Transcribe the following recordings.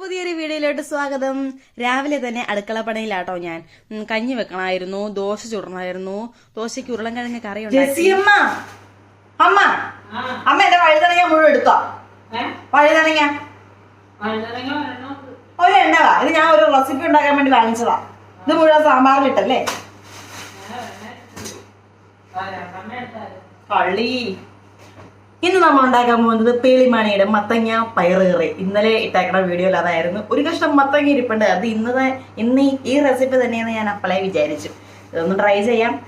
പുതിയൊരു വീഡിയോയിലോട്ട് സ്വാഗതം. രാവിലെ തന്നെ അടുക്കള പണിയിലാട്ടോ ഞാൻ കഞ്ഞി വെക്കണമായിരുന്നു ദോശ ചുടണമായിരുന്നു ദോശയ്ക്ക് ഉരുളൻകിഴങ്ങ് കറി അമ്മ അമ്മ അമ്മ എന്റെ വഴുതണങ്ങ മുഴുവൻ എടുത്തോ? വഴുതണങ്ങ ഒരു എണ്ണവാ ഇത് ഞാൻ ഒരു റെസിപ്പി ഉണ്ടാക്കാൻ വേണ്ടി വാങ്ങിച്ചതാ. ഇത് മുഴുവൻ സാമ്പാറിലിട്ടല്ലേ പള്ളി. ഇന്ന് നമ്മൾ ഉണ്ടാക്കാൻ പോകുന്നത് പേളിമാണിയുടെ മത്തങ്ങ പയറുകറി ഇന്നലെ ഇട്ടേക്കണ വീഡിയോയിൽ അതായിരുന്നു. ഒരു കഷ്ണം മത്തങ്ങ ഇരിപ്പുണ്ട്. അത് ഇന്ന് ഇന്ന് ഈ- റെസിപ്പി തന്നെയെന്ന് ഞാൻ അപ്പളേ വിചാരിച്ചു. ഇതൊന്ന് ട്രൈ ചെയ്യാം.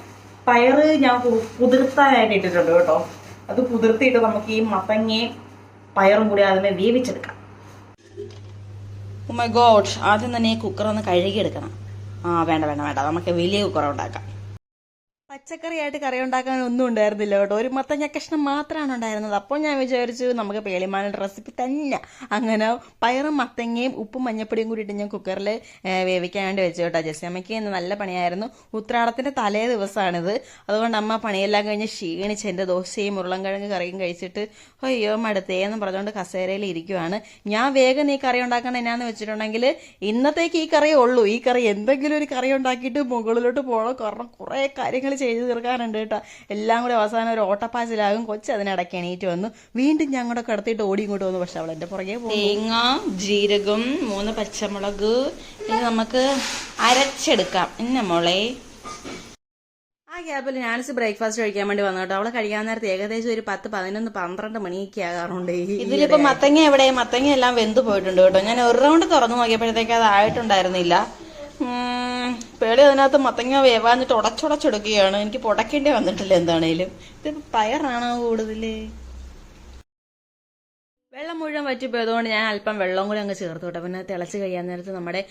പയറ് ഞാൻ കുതിർത്താനായിട്ട് ഇട്ടിട്ടുണ്ട് കേട്ടോ. അത് കുതിർത്തിയിട്ട് നമുക്ക് ഈ മത്തങ്ങയും പയറും കൂടി അതിനെ വേവിച്ചെടുക്കാം. ഉമ്മ ഗോഡ് Oh ആദ്യം തന്നെ ഈ കുക്കർ ഒന്ന് കഴുകിയെടുക്കണം. ആ വേണ്ട വേണ്ട വേണ്ട. നമുക്ക് വലിയ കുക്കർ ഉണ്ടാക്കാം. പച്ചക്കറിയായിട്ട് കറി ഉണ്ടാക്കാൻ ഒന്നും ഉണ്ടായിരുന്നില്ല കേട്ടോ. ഒരു മത്തങ്ങ കഷ്ണം മാത്രമാണ് ഉണ്ടായിരുന്നത്. അപ്പോൾ ഞാൻ വിചാരിച്ചു നമുക്ക് പേളിമാനുള്ള റെസിപ്പി തന്നെ അങ്ങനെ പയറും മത്തങ്ങയും ഉപ്പും മഞ്ഞപ്പൊടിയും കൂടിയിട്ട് ഞാൻ കുക്കറിൽ വേവിക്കാൻ വേണ്ടി വെച്ചു കേട്ടോ. ജസ്യമ്മയ്ക്ക് ഇന്ന് നല്ല പണിയായിരുന്നു. ഉത്രാടത്തിന്റെ തലേ ദിവസമാണിത് അതുകൊണ്ട് അമ്മ പണിയെല്ലാം കഴിഞ്ഞ് ക്ഷീണിച്ച് എന്റെ ദോശയും ഉരുളൻകിഴങ്ങ് കറിയും കഴിച്ചിട്ട് അയ്യോ മടുത്തേ എന്ന് പറഞ്ഞുകൊണ്ട് കസേരയിൽ ഇരിക്കുവാണ്. ഞാൻ വേഗം ഈ കറി ഉണ്ടാക്കണം എന്നാന്ന് വെച്ചിട്ടുണ്ടെങ്കിൽ ഇന്നത്തേക്ക് ഈ കറിയേ ഉള്ളൂ. ഈ കറി എന്തെങ്കിലും ഒരു കറി ഉണ്ടാക്കിയിട്ട് മുകളിലോട്ട് പോകണം കാരണം കുറേ കാര്യങ്ങൾ ചെയ്തു തീർക്കാറുണ്ട് കേട്ടോ. എല്ലാം കൂടി അവസാനം ഒരു ഓട്ടപ്പാച്ചിലാകും. കൊച്ചു അതിനിടയ്ക്ക് എണീറ്റ് വന്നു. വീണ്ടും ഞങ്ങളുടെ കൂടെ കിടത്തിയിട്ട് ഓടി ഇങ്ങോട്ട് വന്നു. പക്ഷെ അവൾ എന്റെ പുറകെ തേങ്ങ ജീരകം മൂന്ന് പച്ചമുളക് ഇനി നമുക്ക് അരച്ചെടുക്കാം. എന്നെ മോളെ. ആ ഗ്യാപ്പിൽ ഞാനിച്ച് ബ്രേക്ക്ഫാസ്റ്റ് കഴിക്കാൻ വേണ്ടി വന്നു കേട്ടോ. അവളെ കഴിക്കാൻ നേരത്തെ ഏകദേശം ഒരു പത്ത് പതിനൊന്ന് പന്ത്രണ്ട് മണിയൊക്കെ ആകാറുണ്ട് ഇതിലിപ്പോ മത്തങ്ങ എവിടെ? മത്തങ്ങ എല്ലാം വെന്ത് പോയിട്ടുണ്ട് കേട്ടോ. ഞാൻ ഒരു റൗണ്ട് തുറന്നു നോക്കിയപ്പോഴത്തേക്ക് അത് ആയിട്ടുണ്ടായിരുന്നില്ല. പേളി അതിനകത്ത് മത്തങ്ങ വേവാഞ്ഞിട്ട് ഉടച്ചുടച്ചെടുക്കുകയാണ്. എനിക്ക് പുടക്കേണ്ടി വന്നിട്ടില്ല എന്താണേലും. ഇത് പയറാണോ കൂടുതൽ? വെള്ളം മുഴുവൻ വറ്റിപ്പോയതുകൊണ്ട് ഞാൻ അല്പം വെള്ളം കൂടി അങ്ങ് ചേർത്ത് കേട്ടോ. പിന്നെ തിളച്ച് കഴിയാൻ നേരത്ത് നമ്മുടെ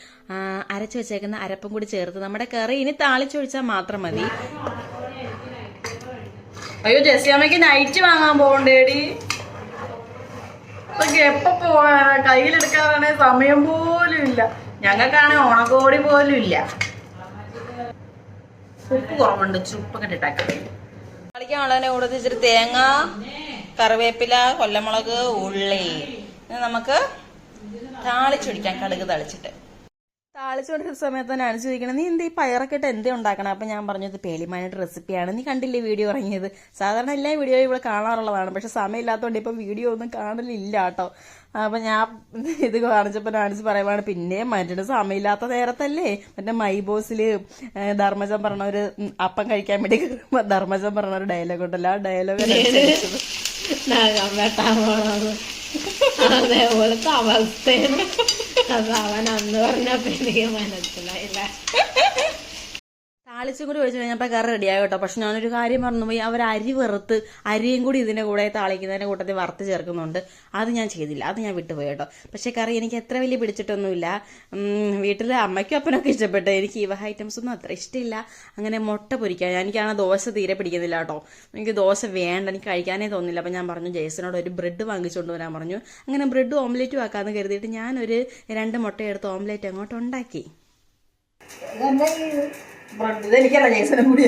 അരച്ച് വെച്ചേക്കുന്ന അരപ്പും കൂടി ചേർത്ത്. നമ്മുടെ കറി ഇനി താളിച്ചൊഴിച്ചാൽ മാത്രം മതി. അയ്യോ ജെസ്സിയമ്മയ്ക്ക് നൈറ്റ് വാങ്ങാൻ പോകണ്ടേടി. എപ്പോ പോവാ കയ്യിലെടുക്കാനാണെ സമയം പോലും ഇല്ല. ഞങ്ങൾക്കാണെ ഓണക്കോടി പോലും ഇല്ല ഉപ്പ് കുറവുണ്ട് ചുപ്പൊക്കെ ഇട്ടാക്കി. വളരെ കൂടുതൽ ഇച്ചിരി തേങ്ങ കറിവേപ്പില കൊല്ലമുളക് ഉള്ളി. ഇത് നമുക്ക് താളിച്ചൊടിക്കാം കടുക് തളിച്ചിട്ട്. താളിച്ചുകൊണ്ടിരുന്ന സമയത്ത് തന്നെ അനുസരിക്കണം നീ എന്ത് ഈ പയറൊക്കെ ഇട്ട് എന്തേ ഉണ്ടാക്കണം? അപ്പൊ ഞാൻ പറഞ്ഞത് ഇത് പേളിമാനായിട്ട് റെസിപ്പിയാണ്. നീ കണ്ടില്ലേ വീഡിയോ ഇറങ്ങിയത്? സാധാരണ എല്ലാ വീഡിയോയും ഇവിടെ കാണാറുള്ളതാണ് പക്ഷെ സമയമില്ലാത്തതുകൊണ്ട് ഇപ്പൊ വീഡിയോ ഒന്നും കാണലില്ല കേട്ടോ. അപ്പൊ ഞാൻ ഇത് കാണിച്ചപ്പോൾ കാണിച്ച് പറയുവാണ് പിന്നെ മറ്റേ സമയമില്ലാത്ത നേരത്തല്ലേ? മറ്റേ മൈബോസിൽ ധർമ്മജം പറഞ്ഞ ഒരു അപ്പം കഴിക്കാൻ വേണ്ടി കയറുമ്പോ ധർമ്മജൻ പറഞ്ഞ ഒരു ഡയലോഗ് ഉണ്ടല്ലോ ആ ഡയലോഗ് അതേപോലത്തെ അവസ്ഥയാണ് അത് അവൻ അന്ന് പറഞ്ഞ പിന്നെ മനസ്സിലായില്ല. താളിച്ചും കൂടി ഒഴിച്ചു കഴിഞ്ഞപ്പോൾ കറി റെഡിയായി കേട്ടോ. പക്ഷെ ഞാനൊരു കാര്യം മറന്നുപോയി അവർ അരി വറുത്ത് അരിയും കൂടി ഇതിന്റെ കൂടെ താളിക്കുന്നതിന്റെ കൂട്ടത്തിൽ വറുത്ത് ചേർക്കുന്നുണ്ട്. അത് ഞാൻ ചെയ്തില്ല. അത് ഞാൻ വിട്ടുപോയി കേട്ടോ. പക്ഷെ കറി എനിക്ക് എത്ര വലിയ പിടിച്ചിട്ടൊന്നുമില്ല. വീട്ടിൽ അമ്മയ്ക്കും അപ്പനൊക്കെ ഇഷ്ടപ്പെട്ടു. എനിക്ക് ഇവ ഐറ്റംസ് ഒന്നും അത്ര ഇഷ്ടമില്ല അങ്ങനെ മുട്ട പൊരിക്കാൻ. എനിക്കാണ് ദോശ തീരെ പിടിക്കുന്നില്ല കേട്ടോ. എനിക്ക് ദോശ വേണ്ട. എനിക്ക് കഴിക്കാനേ തോന്നില്ല അപ്പോൾ ഞാൻ പറഞ്ഞു ജേസനോട് ഒരു ബ്രെഡ് വാങ്ങിച്ചുകൊണ്ട് വരാൻ പറഞ്ഞു. അങ്ങനെ ബ്രെഡ് ഓംലെറ്റും ആക്കാമെന്ന് കരുതിയിട്ട് ഞാനൊരു രണ്ട് മുട്ടയെടുത്ത് ഓംലെറ്റ് അങ്ങോട്ട് ഉണ്ടാക്കി. എനിക്കല്ല ജേസനും കൂടി.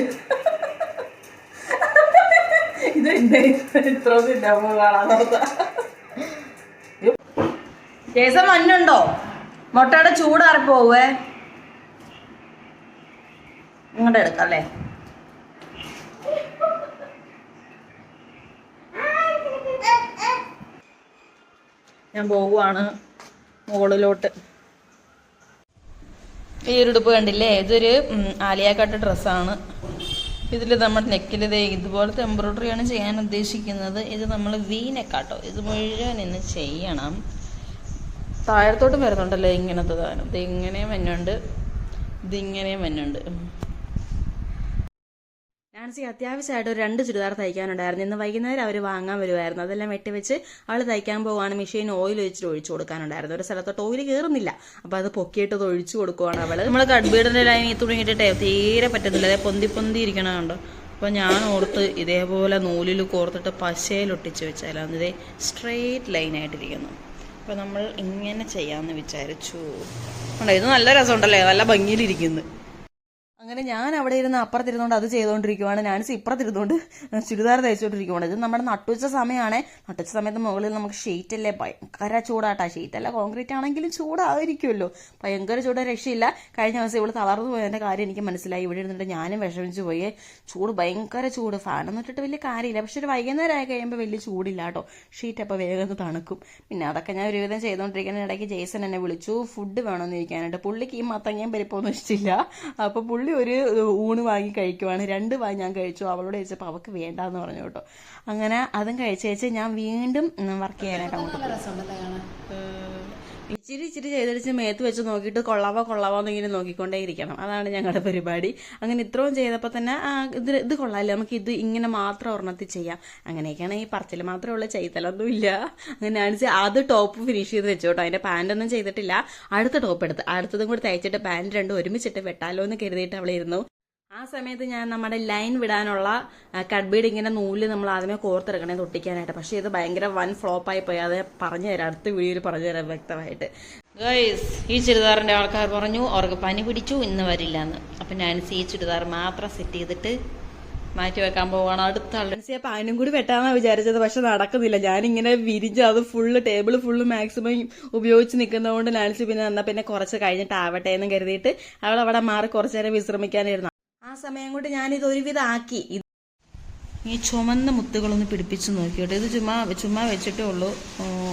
ഇത് ഇത്ര. ജേസൻ മഞ്ഞുണ്ടോ? മുട്ടയുടെ ചൂടാറി പോവേ. ഇങ്ങോട്ട് എടുക്കാം അല്ലേ? ഞാൻ പോവുകയാണ് മുകളിലോട്ട്. ഈ ഒരു ഉടുപ്പ് കണ്ടില്ലേ? ഇതൊരു ആലിയാക്കാട്ട് ആലിയ കട്ട് ഡ്രസ്സാണ് ഇതിൽ നമ്മൾ നെക്കിൽ ഇതുപോലത്തെ എംബ്രോയ്ഡറിയാണ് ചെയ്യാൻ ഉദ്ദേശിക്കുന്നത്. ഇത് നമ്മൾ വി നെക്കാട്ടോ ഇത് മുഴുവൻ ഇന്ന് ചെയ്യണം. താഴത്തോട്ടും വരുന്നുണ്ടല്ലോ ഇങ്ങനത്തെ സാധനം? ഇത് ഇങ്ങനെയും വന്നുണ്ട്. ഇതിങ്ങനെയും വന്നുണ്ട്. നാൻസി അത്യാവശ്യമായിട്ട് ഒരു രണ്ട് ചുരിദാർ തയ്ക്കാനുണ്ടായിരുന്നു. ഇന്ന് വൈകുന്നേരം അവർ വാങ്ങാൻ വരുമായിരുന്നു അതെല്ലാം വെട്ടിവെച്ച് അവൾ തയ്ക്കാൻ പോവാണ്. മെഷീൻ ഓയിൽ വെച്ചിട്ട് ഒഴിച്ചു കൊടുക്കാനുണ്ടായിരുന്നു. ഒരു സ്ഥലത്തോട്ട് ഓയിൽ കയറുന്നില്ല അപ്പൊ അത് പൊക്കിയിട്ട് അത് ഒഴിച്ചു കൊടുക്കുവാണ് അവൾ. നമ്മൾ കഡ്ബീഡിന്റെ ലൈൻ തുണി തീരെ പറ്റുന്നില്ല. അതേ പൊന്തി പൊന്തി ഇരിക്കണ കണ്ടോ? അപ്പൊ ഞാൻ ഓർത്ത് ഇതേപോലെ നൂലിൽ കോർത്തിട്ട് പശയിൽ ഒട്ടിച്ച് വെച്ചാലാണ് ഇതേ സ്ട്രെയിറ്റ് ലൈനായിട്ടിരിക്കുന്നു അപ്പൊ നമ്മൾ ഇങ്ങനെ ചെയ്യാന്ന് വിചാരിച്ചു. ഉണ്ടോ ഇത് നല്ല രസമുണ്ടല്ലേ? നല്ല ഭംഗിയിലിരിക്കുന്നു. അങ്ങനെ ഞാൻ അവിടെ ഇരുന്ന് അപ്പുറത്തിരുന്നോണ്ട് അത് ചെയ്തുകൊണ്ടിരിക്കുവാണ് നാൻസി ഇപ്പുറത്തിരുന്നോണ്ട് ചുരിദാർ തയ്ച്ചുകൊണ്ടിരിക്കുവാണ് ഇത് നമ്മുടെ നട്ടുച്ച സമയമാണ്. നട്ടുച്ച സമയത്ത് മുകളിൽ നമുക്ക് ഷീറ്റ് അല്ലേ? ഭയങ്കര ചൂടാട്ടാ. അല്ല കോൺക്രീറ്റ് ആണെങ്കിലും ചൂടായിരിക്കുമല്ലോ. ഭയങ്കര ചൂട് രക്ഷയില്ല. കഴിഞ്ഞ ദിവസം ഇവിടെ തളർന്നു പോയതിന്റെ കാര്യം എനിക്ക് മനസ്സിലായി. ഇവിടെ ഇരുന്നിട്ട് ഞാനും വിഷമിച്ചു പോയി. ചൂട് ഭയങ്കര ചൂട്. ഫാനൊന്നും ഇട്ടിട്ട് വലിയ കാര്യമില്ല. പക്ഷെ ഒരു വൈകുന്നേരം ആയി കഴിയുമ്പോൾ വലിയ ചൂടില്ല കേട്ടോ. ഷീറ്റ് അപ്പോൾ വേഗം തണുക്കും. പിന്നെ അതൊക്കെ ഞാൻ ഒരുവിധം ചെയ്തുകൊണ്ടിരിക്കുന്ന ഇടയ്ക്ക് ജേസൺ എന്നെ വിളിച്ചു. ഫുഡ് വേണമെന്ന് ഇരിക്കാനായിട്ട് പുള്ളിക്ക് ഈ മത്തങ്ങയും പരിപ്പൊന്നും ഇഷ്ടമില്ല അപ്പോൾ പുള്ളി ഒരു ഊണ് വാങ്ങി കഴിക്കുവാണ്. രണ്ട് വാങ്ങി ഞാൻ കഴിച്ചു. അവളോട് ചോദിച്ചപ്പോൾ അവൾക്ക് വേണ്ടാന്ന് പറഞ്ഞു കേട്ടോ. അങ്ങനെ അതും കഴിച്ചേച്ച് ഞാൻ വീണ്ടും വർക്ക് ചെയ്യാനായിട്ട് അങ്ങോട്ട് ഇച്ചിരി ഇച്ചിരി ചെയ്തടിച്ച് മേത്ത് വെച്ച് നോക്കിയിട്ട് കൊള്ളാവോ കൊള്ളാവോ എന്നിങ്ങനെ നോക്കിക്കൊണ്ടേ ഇരിക്കണം അതാണ് ഞങ്ങളുടെ പരിപാടി. അങ്ങനെ ഇത്രയും ചെയ്തപ്പോൾ തന്നെ ഇത് ഇത് കൊള്ളാമല്ലോ നമുക്ക് ഇത് ഇങ്ങനെ മാത്രം ഒരെണ്ണത്തിൽ ചെയ്യാം. അങ്ങനെയൊക്കെയാണ് ഈ പറച്ചിൽ മാത്രമേ ഉള്ളൂ ചെയ്തലൊന്നും ഇല്ല അങ്ങനെ ആണിച്ച് അത് ടോപ്പ് ഫിനിഷ് ചെയ്ത് വെച്ചു കേട്ടോ അതിന്റെ പാന്റൊന്നും ചെയ്തിട്ടില്ല. അടുത്ത ടോപ്പ് എടുത്ത് അടുത്തതും കൂടി തയ്ച്ചിട്ട് പാന്റ് രണ്ടും ഒരുമിച്ചിട്ട് വെട്ടാലോ എന്ന് കരുതിയിട്ട് അവളെ ഇരുന്നു ആ സമയത്ത് ഞാൻ നമ്മുടെ ലൈൻ വിടാനുള്ള കട്ട് ബീഡ് ഇങ്ങനെ നൂൽ നമ്മൾ ആദ്യമേ കോർത്തെടുക്കണേ തൊട്ടിക്കാനായിട്ട്. പക്ഷെ ഇത് ഭയങ്കര വൻ ഫ്ലോപ്പായി പോയി. അത് പറഞ്ഞു തരാം അടുത്ത വീഡിയോയിൽ പറഞ്ഞു തരാം വ്യക്തമായിട്ട്. ഗൈസ് ഈ ചുരിദാറിന്റെ ആൾക്കാർ പറഞ്ഞു അവർക്ക് പനി പിടിച്ചു ഇന്ന് വരില്ല എന്ന് അപ്പം ഞാൻ ഈ ചുരിദാർ മാത്രം സെറ്റ് ചെയ്തിട്ട് മാറ്റി വെക്കാൻ പോവാണ് അടുത്ത ആളുടെ അപ്പം അതിനും കൂടി വെട്ടാന്നാ വിചാരിച്ചത് പക്ഷെ നടക്കുന്നില്ല. ഞാനിങ്ങനെ വിരിച്ച് അത് ഫുള്ള് ടേബിൾ ഫുള്ള് മാക്സിമം ഉപയോഗിച്ച് നിൽക്കുന്നതുകൊണ്ട് നാൻസി പിന്നെ എന്നാൽ പിന്നെ കുറച്ച് കഴിഞ്ഞിട്ട് ആവട്ടെ എന്ന് കരുതിയിട്ട് അവൾ അവിടെ മാറി കുറച്ചു നേരം വിശ്രമിക്കാനിരുന്നു. ആ സമയം കൊണ്ട് ഞാനിത് ഒരുവിധമാക്കി ഈ ചുമന്ന മുത്തുകളൊന്ന് പിടിപ്പിച്ച് നോക്കിയോട്ടെ. ഇത് ചുമ്മാ ചുമ്മാ വെച്ചിട്ടേ ഉള്ളൂ.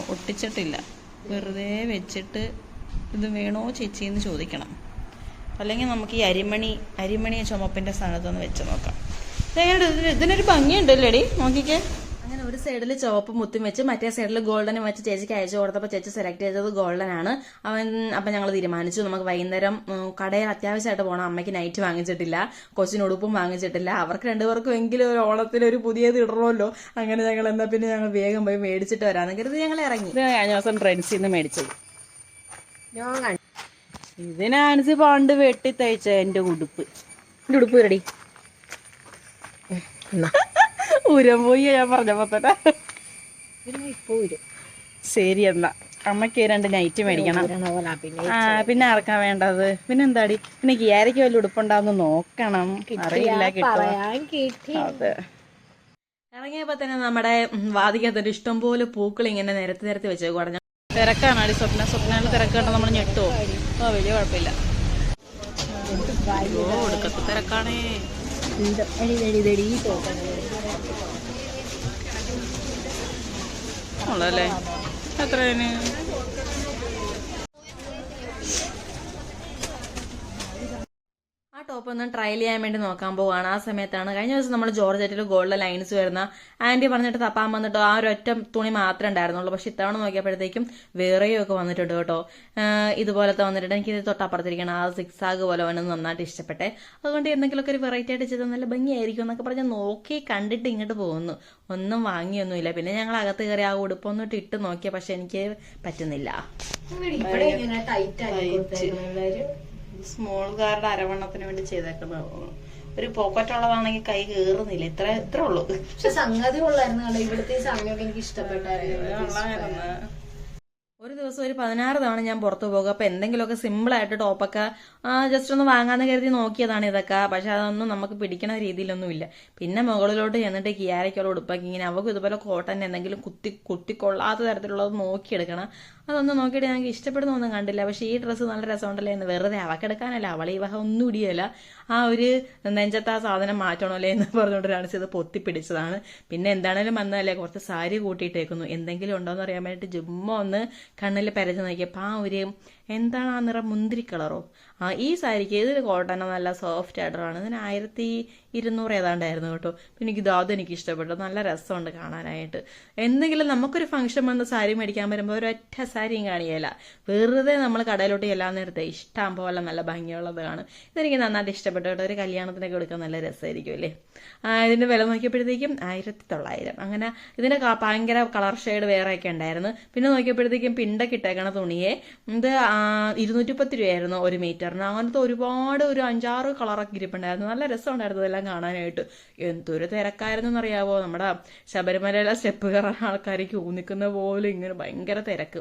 ഒട്ടിച്ചിട്ടില്ല. വെറുതെ വെച്ചിട്ട് ഇത് വേണോ ചേച്ചി എന്ന് ചോദിക്കണം. അല്ലെങ്കിൽ നമുക്ക് ഈ അരിമണി അരിമണി ചുമപ്പിന്റെ സ്ഥാനത്തൊന്ന് വെച്ച് നോക്കാം. ഇതിനൊരു ഭംഗിയുണ്ടല്ലേടി? നോക്കിക്കേ. ഒരു സൈഡിൽ ചുവപ്പ് മുത്തും വെച്ച് മറ്റേ സൈഡിൽ ഗോൾഡനും വെച്ച് ചേച്ചിക്ക് അയച്ചു കൊടുത്തപ്പോൾ ചേച്ചി സെലക്ട് ചെയ്തത് ഗോൾഡൻ ആണ്. അവൻ അപ്പം ഞങ്ങൾ തീരുമാനിച്ചു. നമുക്ക് വൈകുന്നേരം കടയിൽ അത്യാവശ്യമായിട്ട് പോകണം അമ്മയ്ക്ക് നൈറ്റ് വാങ്ങിച്ചിട്ടില്ല. കൊച്ചിന് ഉടുപ്പും വാങ്ങിച്ചിട്ടില്ല. അവർക്ക് രണ്ടുപേർക്കും എങ്കിലും ഒരു ഓണത്തിന് ഒരു പുതിയത് ഇടണമല്ലോ. അങ്ങനെ ഞങ്ങൾ എന്നാ പിന്നെ ഞങ്ങൾ വേഗം പോയി മേടിച്ചിട്ട് വരാന്ന് കരുതി ഞങ്ങൾ ഇറങ്ങി. കഴിഞ്ഞ ദിവസം ഫ്രണ്ട്സിൽ നിന്ന് മേടിച്ചത് ഇതിനാണിച്ച് പണ്ട് വെട്ടി തയ്ച്ച എന്റെ ഉടുപ്പ്. എന്റെ ഉടുപ്പ് റെഡി ഉരം പോയി ഞാൻ പറഞ്ഞപ്പോ തന്നെ. ശരി എന്നാ. അമ്മയ്ക്ക് രണ്ട് നൈറ്റ് മേടിക്കണം. പിന്നെ ആ പിന്നെ ആർക്കാ വേണ്ടത്? പിന്നെ എന്താടി? പിന്നെ കിയാരയ്ക്ക് വല്ല ഉടുപ്പുണ്ടാവുന്ന നോക്കണം. അറിയില്ല കിട്ടി. അതെ. ഇറങ്ങിയപ്പോ തന്നെ നമ്മുടെ ഇഷ്ടം പോലെ പൂക്കൾ ഇങ്ങനെ നിരത്തി നിരത്തി വെച്ചേക്കുവാണ് കൊടഞ്ഞ തിരക്കാണ് സ്വപ്ന. സ്വപ്നങ്ങളിൽ തിരക്കാണ്ട് നമ്മൾ ഞെട്ടുവോ? ഓ വലിയ കുഴപ്പമില്ല. ഓ ഒടുക്കത്ത് തിരക്കാണേ. ഉള്ളല്ലേ എത്രയാണ്? ആ ടോപ്പ് ഒന്ന് ട്രയൽ ചെയ്യാൻ വേണ്ടി നോക്കാൻ പോവാണ്. ആ സമയത്താണ് കഴിഞ്ഞ ദിവസം നമ്മൾ ജോർജറ്റിൽ ഗോൾഡ് ലൈൻസ് വരുന്ന. ആന്റി പറഞ്ഞിട്ട് തപ്പാൻ വന്നിട്ട് ആ ഒരു ഒറ്റ തുണി മാത്രമേ ഉണ്ടായിരുന്നുള്ളൂ. പക്ഷെ ഇത്തവണ നോക്കിയപ്പോഴത്തേക്കും വേറെയും ഒക്കെ വന്നിട്ടുണ്ട് കേട്ടോ. ഇതുപോലത്തെ വന്നിട്ടുണ്ട്. എനിക്ക് ഇത് തൊട്ടപ്പുറത്തിരിക്കണം ആ സിക്സ് ആഗ് പോലെ വന്നത് നന്നായിട്ട് ഇഷ്ടപ്പെട്ടെ. അതുകൊണ്ട് എന്തെങ്കിലുമൊക്കെ ഒരു വെറൈറ്റി ആയിട്ട് ചെയ്താൽ നല്ല ഭംഗിയായിരിക്കും എന്നൊക്കെ പറഞ്ഞ് നോക്കി കണ്ടിട്ട് ഇങ്ങോട്ട് പോകുന്നു. ഒന്നും വാങ്ങിയൊന്നുമില്ല. പിന്നെ ഞങ്ങൾ അകത്ത് കയറി ആ ഉടുപ്പൊന്നിട്ട് ഇട്ട് നോക്കിയ പക്ഷെ എനിക്ക് പറ്റുന്നില്ല. ഇങ്ങനെ സ്മോൾകാരുടെ അരവണ്ണത്തിന് വേണ്ടി ചെയ്തേക്കുന്ന ഒരു പോക്കറ്റ് ഉള്ളതാണെങ്കിൽ കൈ കയറുന്നില്ല ഇത്ര ഇത്ര ഉള്ളൂ. പക്ഷെ സംഗതി ഉള്ളായിരുന്നു കേട്ടോ ഇവിടുത്തെ സമയമൊക്കെ എനിക്ക് ഇഷ്ടപ്പെട്ടായിരുന്നു ഒരു ദിവസം ഒരു പതിനാറ് തവണ ഞാൻ പുറത്തു പോകും. അപ്പൊ എന്തെങ്കിലുമൊക്കെ സിമ്പിൾ ആയിട്ട് ടോപ്പൊക്കെ ജസ്റ്റ് ഒന്ന് വാങ്ങാന്ന് കരുതി നോക്കിയതാണ് ഇതൊക്കെ. പക്ഷെ അതൊന്നും നമുക്ക് പിടിക്കണ രീതിയിലൊന്നും ഇല്ല പിന്നെ മുകളിലോട്ട് ചെന്നിട്ട് കിയാരയ്ക്കുള്ള ഉടുപ്പൊക്കെ ഇങ്ങനെ അവക്കും ഇതുപോലെ കോട്ടൺ എന്തെങ്കിലും കുത്തി കുത്തിക്കൊള്ളാത്ത തരത്തിലുള്ളത് നോക്കിയെടുക്കണം. അതൊന്നും നോക്കിയിട്ട് ഞങ്ങൾക്ക് ഇഷ്ടപ്പെടുന്നൊന്നും കണ്ടില്ല. പക്ഷെ ഈ ഡ്രസ്സ് നല്ല രസമുണ്ടല്ലേ എന്ന് വെറുതെ അവക്കെടുക്കാനല്ല അവളെ ഈ വക ഒന്നും ഇടിയല്ല ആ ഒരു നെഞ്ചത്ത് ആ സാധനം മാറ്റണമല്ലേ എന്ന് പറഞ്ഞുകൊണ്ട് കാണിച്ചത് പൊത്തിപ്പിടിച്ചതാണ്. പിന്നെ എന്താണേലും വന്നതല്ലേ കുറച്ച് സാരി കൂട്ടിയിട്ടേക്കുന്നു. എന്തെങ്കിലും ഉണ്ടോ എന്ന് അറിയാൻ വേണ്ടിയിട്ട് ജുമ്മ ഒന്ന് കണ്ണിൽ പരച്ച് നോക്കിയപ്പോൾ ആ ഒരു എന്താണ് ആ നിറം? മുന്തിരി കളറോ? ആ ഈ സാരിക്ക് ഇതിൽ കോട്ടൺ നല്ല സോഫ്റ്റ് ആയിട്ടാണ് ഇതിന് ആയിരത്തി ഇരുന്നൂറ് ഏതാണ്ടായിരുന്നു കേട്ടോ. പിന്നെ എനിക്ക് ഇത് എനിക്ക് ഇഷ്ടപ്പെട്ടു. നല്ല രസമുണ്ട് കാണാനായിട്ട്. എന്തെങ്കിലും നമുക്കൊരു ഫംഗ്ഷൻ വന്ന സാരി മേടിക്കാൻ വരുമ്പോൾ ഒരൊറ്റ സാരിയും കാണിയല്ല വെറുതെ നമ്മൾ കടയിലോട്ട് എല്ലാ നേരത്തെ ഇഷ്ടം പോലെ നല്ല ഭംഗിയുള്ളത് കാണും. ഇതെനിക്ക് നന്നായിട്ട് ഇഷ്ടപ്പെട്ടു കേട്ടോ. ഒരു കല്യാണത്തിനൊക്കെ എടുക്കാൻ നല്ല രസമായിരിക്കും അല്ലേ? ആ, ഇതിന്റെ വില നോക്കിയപ്പോഴത്തേക്കും ആയിരത്തി തൊള്ളായിരം. അങ്ങനെ ഇതിന്റെ ക- ഭയങ്കര കളർ ഷെയ്ഡ് വേറെയൊക്കെ ഉണ്ടായിരുന്നു. പിന്നെ നോക്കിയപ്പോഴത്തേക്കും പിണ്ടൊക്കെ ഇട്ടേക്കണ തുണിയെ. ഇത് ഇരുന്നൂറ്റി പത്ത് രൂപയായിരുന്നു ഒരു മീറ്ററിന് അങ്ങനത്തെ ഒരുപാട് ഒരു അഞ്ചാറ് കളറൊക്കെ ഇരിപ്പുണ്ടായിരുന്നു. നല്ല രസമുണ്ടായിരുന്നു ഇതെല്ലാം കാണാനായിട്ട്. എന്തൊരു തിരക്കായിരുന്നു എന്നറിയാവോ നമ്മുടെ ശബരിമലയിലെ സ്റ്റെപ്പ് കയറാൻ ആൾക്കാർ ഊന്നിക്കുന്ന നിൽക്കുന്ന പോലെ ഇങ്ങനെ ഭയങ്കര തിരക്ക്.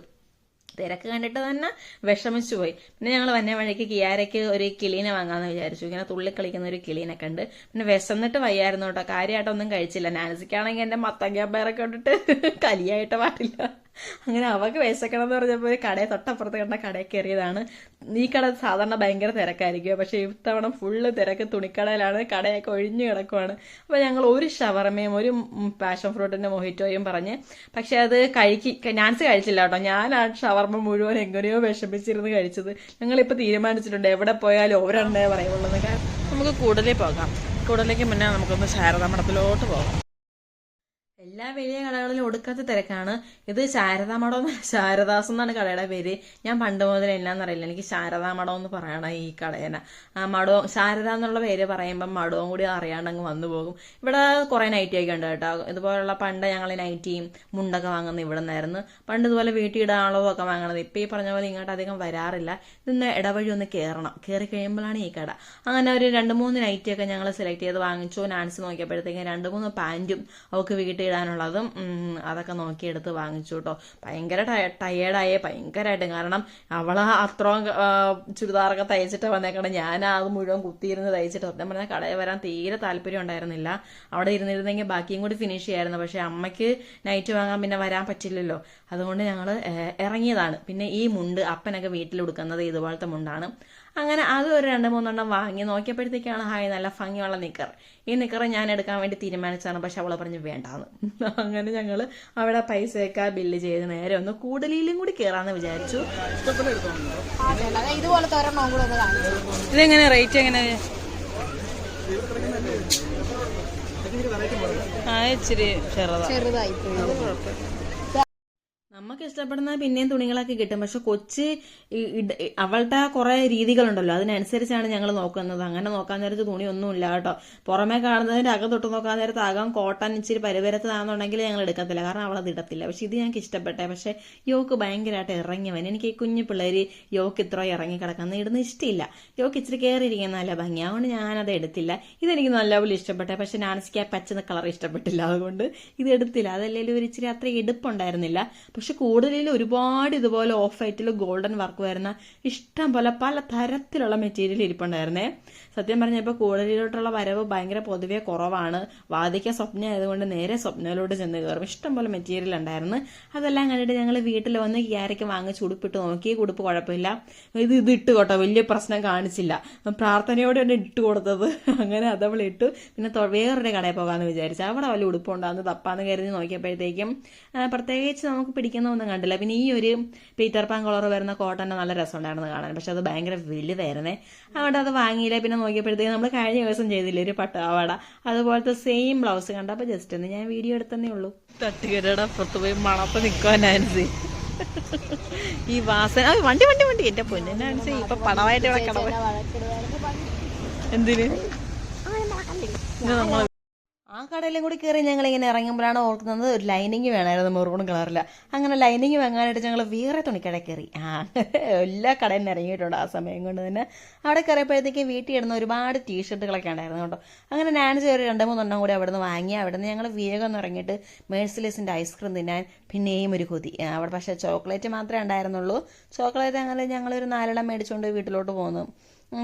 തിരക്ക് കണ്ടിട്ട് തന്നെ വിഷമിച്ചു പോയി. പിന്നെ ഞങ്ങൾ വന്ന വഴിക്ക് കിയാരയ്ക്ക് ഒരു കിളീനെ വാങ്ങാമെന്ന് വിചാരിച്ചു. ഇങ്ങനെ തുള്ളി കളിക്കുന്ന ഒരു കിളീനെ കണ്ട് പിന്നെ വിശന്നിട്ട് വയ്യായിരുന്നു കേട്ടോ. കാര്യമായിട്ടൊന്നും കഴിച്ചില്ല. നാൻസിക്കാണെങ്കിൽ എന്റെ മത്തങ്ങ പേരൊക്കെ ഇട്ടിട്ട് കലിയായിട്ട് പാടില്ല. അങ്ങനെ അവക്ക് വിശക്കണം എന്ന് പറഞ്ഞപ്പോൾ ഒരു കടയെ തൊട്ടപ്പുറത്ത് കണ്ട കടയിൽ കയറിയതാണ്. ഈ കട സാധാരണ ഭയങ്കര തിരക്കായിരിക്കും. പക്ഷേ ഇത്തവണ ഫുള്ള് തിരക്ക് തുണിക്കടയിലാണ്. കടയൊക്കെ ഒഴിഞ്ഞു കിടക്കുവാണ്. അപ്പോൾ ഞങ്ങൾ ഒരു ഷവർമയും ഒരു പാഷൻ ഫ്രൂട്ടിന്റെ മൊഹിറ്റോയും പറഞ്ഞ് പക്ഷെ അത് കഴിക്കി നാൻസ് കഴിച്ചില്ല കേട്ടോ. ഞാൻ ആ ഷവർമ മുഴുവൻ എങ്ങനെയോ വിഷമിച്ചിരുന്ന് കഴിച്ചത്. ഞങ്ങൾ ഞങ്ങളിപ്പോൾ തീരുമാനിച്ചിട്ടുണ്ട് എവിടെ പോയാലും ഒരെണ്ണേ പറയുള്ളൂ. നമുക്ക് കൂടുതലേ പോകാം. കൂടുതലേക്ക് മുന്നേ നമുക്കൊന്ന് ശാരദാ മഠത്തിലോട്ട് പോകാം. എല്ലാ വലിയ കടകളിലും ഒടുക്കാത്ത തിരക്കാണ്. ഇത് ശാരദാമഠം എന്ന് ശാരദാസ് എന്നാണ് കടയുടെ പേര്. ഞാൻ പണ്ട് മുതൽ എന്നാന്നറിയില്ല എനിക്ക് ശാരദാ മഠം എന്ന് പറയണം ഈ കടേനെ. ആ മഠവും ശാരദ എന്നുള്ള പേര് പറയുമ്പം മഠവും കൂടി അറിയാണ്ട് അങ്ങ് വന്നു പോകും. ഇവിടെ കുറേ നൈറ്റി ഒക്കെ ഉണ്ട് കേട്ടോ. ഇതുപോലുള്ള പണ്ട് ഞങ്ങൾ നൈറ്റിയും മുണ്ടൊക്കെ വാങ്ങുന്നത് ഇവിടെ നിന്നായിരുന്നു. പണ്ട് ഇതുപോലെ വീട്ടിൽ ഇടാനുള്ളതും ഒക്കെ വാങ്ങണത്. ഇപ്പം ഈ പറഞ്ഞ പോലെ ഇങ്ങോട്ട് അധികം വരാറില്ല. ഇന്ന് ഇടവഴി ഒന്ന് കയറണം കയറി കഴിയുമ്പോഴാണ് ഈ കട. അങ്ങനെ ഒരു രണ്ട് മൂന്ന് നൈറ്റിയൊക്കെ ഞങ്ങൾ സെലക്ട് ചെയ്ത് വാങ്ങിച്ചു. നാൻസ് നോക്കിയപ്പോഴത്തേക്കും രണ്ട് മൂന്ന് പാന്റും അവൾക്ക് വീട്ടിൽ ഇടാനുള്ളതും അതൊക്കെ നോക്കിയെടുത്ത് വാങ്ങിച്ചു കേട്ടോ ഭയങ്കര ടയേർഡായേ ഭയങ്കരമായിട്ട് കാരണം അവൾ അത്രയും ചുരിദാറൊക്കെ തയ്ച്ചിട്ട് വന്നേക്കണം. ഞാൻ അത് മുഴുവൻ കുത്തിയിരുന്ന് തയ്ച്ചിട്ട് സത്യം പറഞ്ഞാൽ കടയിൽ വരാൻ തീരെ താല്പര്യം ഉണ്ടായിരുന്നില്ല. അവിടെ ഇരുന്നിരുന്നെങ്കിൽ ബാക്കിയും കൂടി ഫിനിഷ് ചെയ്യായിരുന്നു. പക്ഷേ അമ്മയ്ക്ക് നൈറ്റ് വാങ്ങാൻ പിന്നെ വരാൻ പറ്റില്ലല്ലോ. അതുകൊണ്ട് ഞങ്ങൾ ഇറങ്ങിയതാണ്. പിന്നെ ഈ മുണ്ട് അപ്പനൊക്കെ വീട്ടിൽ കൊടുക്കുന്നത് ഇതുപോലത്തെ മുണ്ടാണ്. അങ്ങനെ അത് ഒരു രണ്ട് മൂന്നെണ്ണം വാങ്ങി നോക്കിയപ്പോഴത്തേക്കാണ് ഹായ് നല്ല ഭംഗിയുള്ള നിക്കർ. ഈ നിക്കർ ഞാൻ എടുക്കാൻ വേണ്ടി തീരുമാനിച്ചാണ് പക്ഷെ അവളെ പറഞ്ഞ് വേണ്ടാന്ന്. അങ്ങനെ ഞങ്ങൾ അവിടെ പൈസയൊക്കെ ബില്ല് ചെയ്ത് നേരെ ഒന്ന് കൂടലിയിലും കൂടി കയറാന്ന് വിചാരിച്ചു. ഇതെങ്ങനെ റേറ്റ് എങ്ങനെ? ആ ഇച്ചിരി ചെറുതാ. ചെറുതായി പോയി നമുക്ക് ഇഷ്ടപ്പെടുന്ന പിന്നെയും തുണികളൊക്കെ കിട്ടും. പക്ഷെ കൊച്ച് അവളുടെ കുറെ രീതികളുണ്ടല്ലോ. അതിനനുസരിച്ചാണ് ഞങ്ങൾ നോക്കുന്നത്. അങ്ങനെ നോക്കാൻ നേരത്ത് തുണിയൊന്നും ഇല്ല കേട്ടോ. പുറമേ കാണുന്നതിന്റെ അകം തൊട്ട് നോക്കാൻ നേരത്ത് അകം കോട്ടൺ ഇച്ചിരി പരിവരത്തതാണെന്നുണ്ടെങ്കിൽ ഞങ്ങൾ എടുക്കത്തില്ല. കാരണം അവളത് ഇടത്തില്ല. പക്ഷെ ഇത് ഞങ്ങൾക്ക് ഇഷ്ടപ്പെട്ടെ. പക്ഷെ യോക്ക് ഭയങ്കരമായിട്ട് ഇറങ്ങിയവൻ. എനിക്ക് ഈ കുഞ്ഞു പിള്ളേര് യോക്ക് ഇത്ര ഇറങ്ങി കിടക്കുന്ന ഇടുന്ന ഇഷ്ടമില്ല യോക്ക് ഇച്ചിരി കയറിയിരിക്കുന്ന നല്ല ഭംഗി. അതുകൊണ്ട് ഞാനത് എടുത്തില്ല. ഇതെനിക്ക് നല്ലപോലെ ഇഷ്ടപ്പെട്ടെ. പക്ഷെ നാൻസിക്ക് ആ പച്ച കളർ ഇഷ്ടപ്പെട്ടില്ല. അതുകൊണ്ട് ഇത് എടുത്തില്ല. അതല്ലെങ്കിൽ ഒരു ഇച്ചിരി അത്ര എടുപ്പുണ്ടായിരുന്നില്ല. പക്ഷെ കൂടുതലും ഒരുപാട് ഇതുപോലെ ഓഫ് വൈറ്റിൽ ഗോൾഡൻ വർക്ക് വരുന്ന ഇഷ്ടം പോലെ പല തരത്തിലുള്ള മെറ്റീരിയൽ ഇരിപ്പുണ്ടായിരുന്നേ. സത്യം പറഞ്ഞാൽ ഇപ്പോൾ കൂടുതലോട്ടുള്ള വരവ് ഭയങ്കര പൊതുവേ കുറവാണ്. വാദിക്ക സ്വപ്ന ആയതുകൊണ്ട് നേരെ സ്വപ്നയിലോട്ട് ചെന്ന് കയറും ഇഷ്ടം പോലെ മെറ്റീരിയൽ ഉണ്ടായിരുന്നു. അതെല്ലാം കണ്ടിട്ട് ഞങ്ങൾ വീട്ടിൽ വന്ന് ക്യാരയ്ക്ക് വാങ്ങിച്ച് ഉടുപ്പിട്ട് നോക്കി. ഉടുപ്പ് കുഴപ്പമില്ല. ഇത് ഇത് ഇട്ട് കേട്ടോ. വലിയ പ്രശ്നം കാണിച്ചില്ല. പ്രാർത്ഥനയോടെ തന്നെ ഇട്ട് കൊടുത്തത്. അങ്ങനെ അതവൾ ഇട്ടു. പിന്നെ വേറൊരു കടയിൽ പോകാമെന്ന് വിചാരിച്ചു. അവിടെ വല്ല ഉടുപ്പുണ്ടാകുന്നത് തപ്പാന്ന് കരുതി നോക്കിയപ്പോഴത്തേക്കും പ്രത്യേകിച്ച് നമുക്ക് പിടിക്കുന്ന ഒന്നും കണ്ടില്ല. പിന്നെ ഈ ഒരു പീറ്റർ പാൻ കളർ വരുന്ന കോട്ടന്റെ നല്ല രസമുണ്ടായിരുന്നു കാണാൻ. പക്ഷെ അത് ഭയങ്കര വലുതായിരുന്നേ. അവിടെ അത് വാങ്ങിയില്ല. പിന്നെ നോക്കിയപ്പോഴത്തേക്ക് നമ്മൾ കഴിഞ്ഞ ദിവസം ചെയ്തില്ലേ ഒരു പട്ടാവാട അതുപോലത്തെ സെയിം ബ്ലൗസ് കണ്ടപ്പോൾ ജസ്റ്റ് ഒന്ന് ഞാൻ വീഡിയോ എടുത്തന്നേ ഉള്ളൂ. തട്ടുകരയുടെ അപ്പുറത്ത് പോയി മണപ്പ് നിൽക്കുവാനാൻസി ഈ വാസന വണ്ടി വണ്ടി വണ്ടി. എന്റെ പൊന്നിനാൻസി ഇപ്പൊ പണമായിട്ട് ഇവിടെ കിടവ് എന്തിന്? നമ്മൾ ആ കടയിലും കൂടി കയറി ഞങ്ങൾ ഇങ്ങനെ ഇറങ്ങുമ്പോഴാണ് ഓർക്കുന്നത് ഒരു ലൈനിങ് വേണമായിരുന്നു മെറൂൺ കളറിൽ അങ്ങനെ ലൈനിങ് വാങ്ങാനായിട്ട് ഞങ്ങൾ വേറെ തുണിക്കട കയറി ആ എല്ലാ കടയിൽ നിന്ന് ഇറങ്ങിയിട്ടുണ്ട് ആ സമയം കൊണ്ട് തന്നെ. അവിടെ കയറിയപ്പോഴത്തേക്ക് വീട്ടിൽ ഇടുന്ന ഒരുപാട് ടീഷർട്ടുകളൊക്കെ ഉണ്ടായിരുന്നു കേട്ടോ. അങ്ങനെ നാൻസി ഒരു രണ്ട് മൂന്നെണ്ണം കൂടി അവിടെ നിന്ന് വാങ്ങി. അവിടെ നിന്ന് ഞങ്ങൾ വേഗം ഇറങ്ങിയിട്ട് മേഴ്സിലേസിന്റെ ഐസ്ക്രീം തിന്നാൻ പിന്നെയും ഒരു കൊതി. അവിടെ പക്ഷേ ചോക്ലേറ്റ് മാത്രമേ ഉണ്ടായിരുന്നുള്ളൂ. ചോക്ലേറ്റ് അങ്ങനെ ഞങ്ങളൊരു നാലെണ്ണം മേടിച്ചുകൊണ്ട് വീട്ടിലോട്ട് പോന്നു. ഉം,